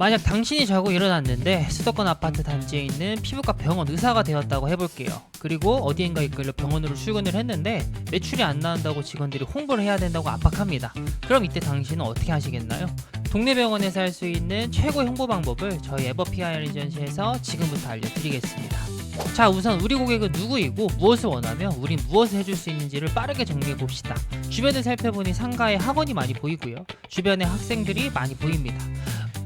만약 당신이 자고 일어났는데 수도권 아파트 단지에 있는 피부과 병원 의사가 되었다고 해볼게요. 그리고 어디엔가 이끌려 병원으로 출근을 했는데 매출이 안 나온다고 직원들이 홍보를 해야 된다고 압박합니다. 그럼 이때 당신은 어떻게 하시겠나요? 동네 병원에서 할 수 있는 최고의 홍보 방법을 저희 에버피아 에이전시에서 지금부터 알려드리겠습니다. 자 우선 우리 고객은 누구이고 무엇을 원하며 우린 무엇을 해줄 수 있는지를 빠르게 정리해 봅시다. 주변을 살펴보니 상가에 학원이 많이 보이고요. 주변에 학생들이 많이 보입니다.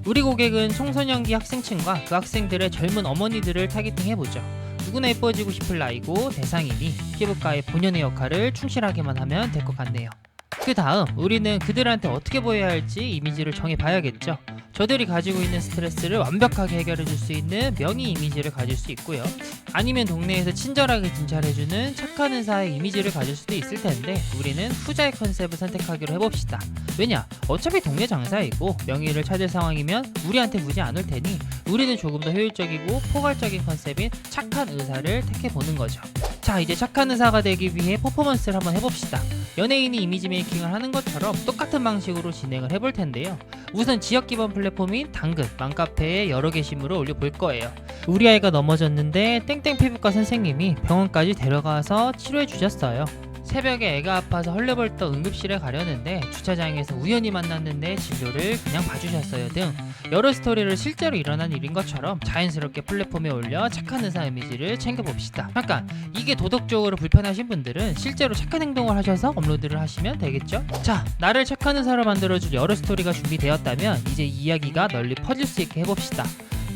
우리 고객은 청소년기 학생층과 그 학생들의 젊은 어머니들을 타겟팅 해보죠. 누구나 예뻐지고 싶을 나이고 대상이니 피부과의 본연의 역할을 충실하게만 하면 될 것 같네요. 그 다음 우리는 그들한테 어떻게 보여야 할지 이미지를 정해봐야겠죠. 저들이 가지고 있는 스트레스를 완벽하게 해결해 줄 수 있는 명의 이미지를 가질 수 있고요. 아니면 동네에서 친절하게 진찰해주는 착한 의사의 이미지를 가질 수도 있을 텐데 우리는 후자의 컨셉을 선택하기로 해봅시다. 왜냐? 어차피 동네 장사이고 명의를 찾을 상황이면 우리한테 묻지 않을 테니 우리는 조금 더 효율적이고 포괄적인 컨셉인 착한 의사를 택해보는 거죠. 자 이제 착한 의사가 되기 위해 퍼포먼스를 한번 해봅시다. 연예인이 이미지 메이킹을 하는 것처럼 똑같은 방식으로 진행을 해볼 텐데요. 우선 지역 기반 플랫폼인 당근, 맘카페에 여러 게시물을 올려볼 거예요. 우리 아이가 넘어졌는데 땡땡 피부과 선생님이 병원까지 데려가서 치료해 주셨어요. 새벽에 애가 아파서 헐레벌떡 응급실에 가려는데 주차장에서 우연히 만났는데 진료를 그냥 봐주셨어요 등 여러 스토리를 실제로 일어난 일인 것처럼 자연스럽게 플랫폼에 올려 착한 의사 이미지를 챙겨봅시다. 잠깐 이게 도덕적으로 불편하신 분들은 실제로 착한 행동을 하셔서 업로드를 하시면 되겠죠? 자 나를 착한 의사로 만들어줄 여러 스토리가 준비되었다면 이제 이야기가 널리 퍼질 수 있게 해봅시다.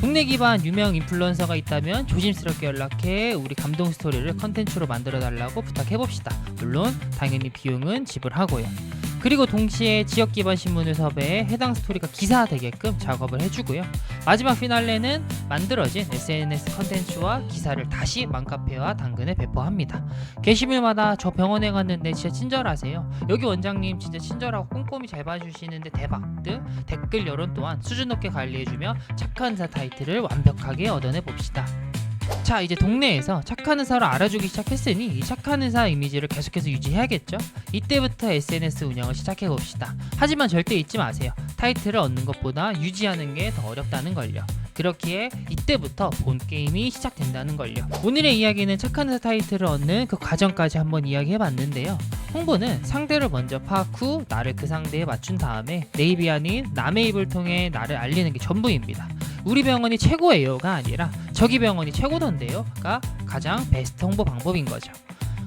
국내 기반 유명 인플루언서가 있다면 조심스럽게 연락해 우리 감동 스토리를 컨텐츠로 만들어 달라고 부탁해 봅시다. 물론 당연히 비용은 지불하고요. 그리고 동시에 지역 기반 신문을 섭외해 해당 스토리가 기사되게끔 작업을 해주고요. 마지막 피날레는 만들어진 SNS 컨텐츠와 기사를 다시 맘카페와 당근에 배포합니다. 게시물마다 저 병원에 갔는데 진짜 친절하세요. 여기 원장님 진짜 친절하고 꼼꼼히 잘 봐주시는데 대박 등 댓글 여론 또한 수준 높게 관리해주며 착한 의사 타이틀을 완벽하게 얻어내 봅시다. 자 이제 동네에서 착한 의사로 알아주기 시작했으니 이 착한 의사 이미지를 계속해서 유지해야겠죠? 이때부터 SNS 운영을 시작해 봅시다. 하지만 절대 잊지 마세요. 타이틀을 얻는 것보다 유지하는 게 더 어렵다는 걸요. 그렇기에 이때부터 본 게임이 시작된다는 걸요. 오늘의 이야기는 착한 의사 타이틀을 얻는 그 과정까지 한번 이야기해 봤는데요. 홍보는 상대를 먼저 파악 후 나를 그 상대에 맞춘 다음에 내 입이 아닌 남의 입을 통해 나를 알리는 게 전부입니다. 우리 병원이 최고예요가 아니라 저기 병원이 최고던데요 가 가장 베스트 홍보 방법인 거죠.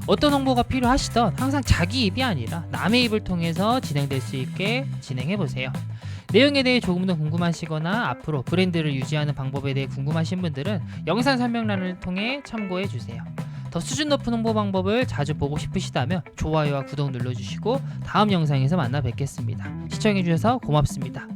어떤 홍보가 필요하시던 항상 자기 입이 아니라 남의 입을 통해서 진행될 수 있게 진행해 보세요. 내용에 대해 조금 더 궁금하시거나 앞으로 브랜드를 유지하는 방법에 대해 궁금하신 분들은 영상 설명란을 통해 참고해 주세요. 더 수준 높은 홍보 방법을 자주 보고 싶으시다면 좋아요와 구독 눌러주시고 다음 영상에서 만나 뵙겠습니다. 시청해주셔서 고맙습니다.